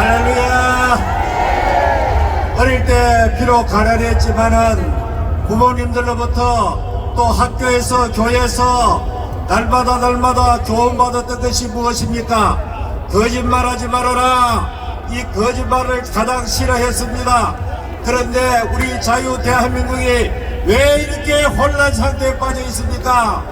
할렐루야. 어릴 때 비록 가난했지만은 부모님들로부터 또 학교에서 교회에서 날마다 날마다 교훈받았던 것이 무엇입니까? 거짓말하지 말아라. 이 거짓말을 가장 싫어했습니다. 그런데 우리 자유 대한민국이 왜 이렇게 혼란 상태에 빠져 있습니까?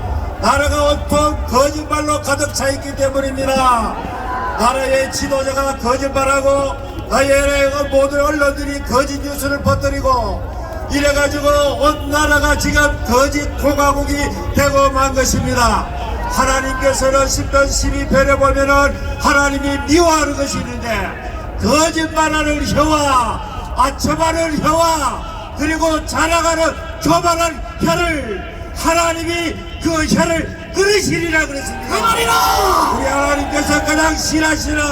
나라가 온통 거짓말로 가득 차 있기 때문입니다. 나라의 지도자가 거짓말하고 나라의 그 모든 언론들이 거짓 뉴스를 퍼뜨리고 이래가지고 온 나라가 지금 거짓 공화국이 되고 만 것입니다. 하나님께서는 10편 12편에 보면은 하나님이 미워하는 것이 있는데 거짓말하는 혀와 아첨하는 혀와 그리고 자랑하는 교만한 혀를 하나님이 그 혀를 끊으시리라 그랬습니다. 우리 하나님께서 가장 싫어하시는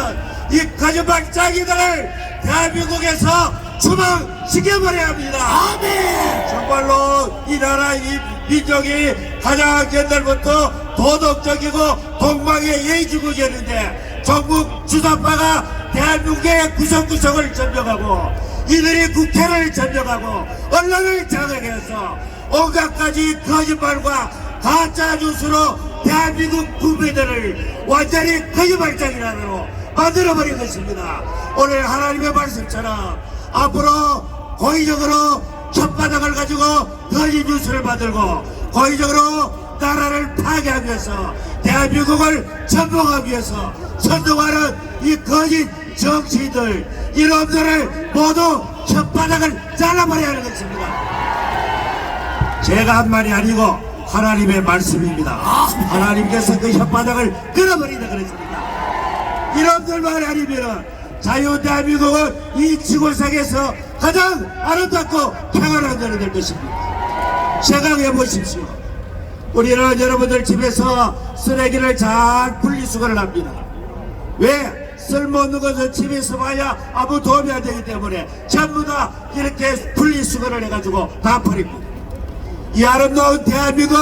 이 거짓말 짜기들을 대한민국에서 추방시켜버려야 합니다. 정말로 이 나라 이 민족이 가장 옛날부터 도덕적이고 동방의 예의주국이었는데 전국 주사파가 대한민국의 구성구성을 점령하고 이들이 국회를 점령하고 언론을 장악해서 온갖 가지 거짓말과 가짜 뉴스로 대한민국 국민들을 완전히 거짓말장이라로 만들어버린 것입니다. 오늘 하나님의 말씀처럼 앞으로 고의적으로 첫바닥을 가지고 거짓 뉴스를 만들고 고의적으로 나라를 파괴하기 위해서 대한민국을 전복하기 위해서 선동하는 이 거짓 정치인들 이놈들을 모두 첫바닥을 잘라버려야 하는 것입니다. 제가 한 말이 아니고 하나님의 말씀입니다. 하나님께서 그 혓바닥을 끊어버린다 그랬습니다. 이놈들만 아니면은 자유 대한민국은 이 지구상에서 가장 아름답고 평안한 나라 될 것입니다. 생각해 보십시오. 우리는 여러분들 집에서 쓰레기를 잘 분리수거를 합니다. 왜? 쓸모없는 것은 집에서 봐야 아무 도움이 안 되기 때문에 전부 다 이렇게 분리수거를 해가지고 다 버립니다. 이 아름다운 대한민국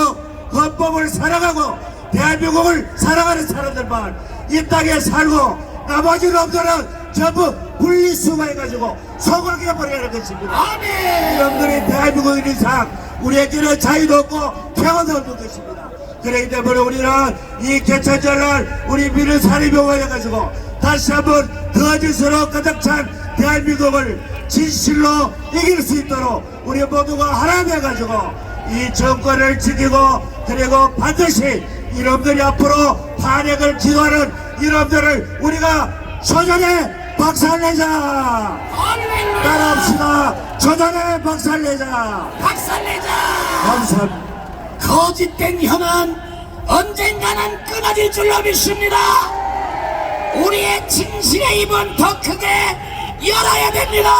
헌법을 사랑하고 대한민국을 사랑하는 사람들만 이 땅에 살고 나머지 놈들은 전부 분리수거해가지고 버려야 하는 것입니다. 이놈들이 대한민국인 이상 우리에게는 자유도 없고 평화도 없는 것입니다. 그렇기 때문에 우리는 이 개천절날 우리 민을 살인병원해가지고 다시 한번 거짓으로 가득 찬 대한민국을 진실로 이길 수 있도록 우리 모두가 하나되어가지고 이 정권을 지키고 그리고 반드시 이놈들이 앞으로 탄핵을 기도하는 이놈들을 우리가 초전에 박살내자 따라합시다 초전에 박살내자 박살내자! 감사합니다 거짓된 혀는 언젠가는 끊어질 줄로 믿습니다. 우리의 진실의 입은 더 크게 열어야 됩니다.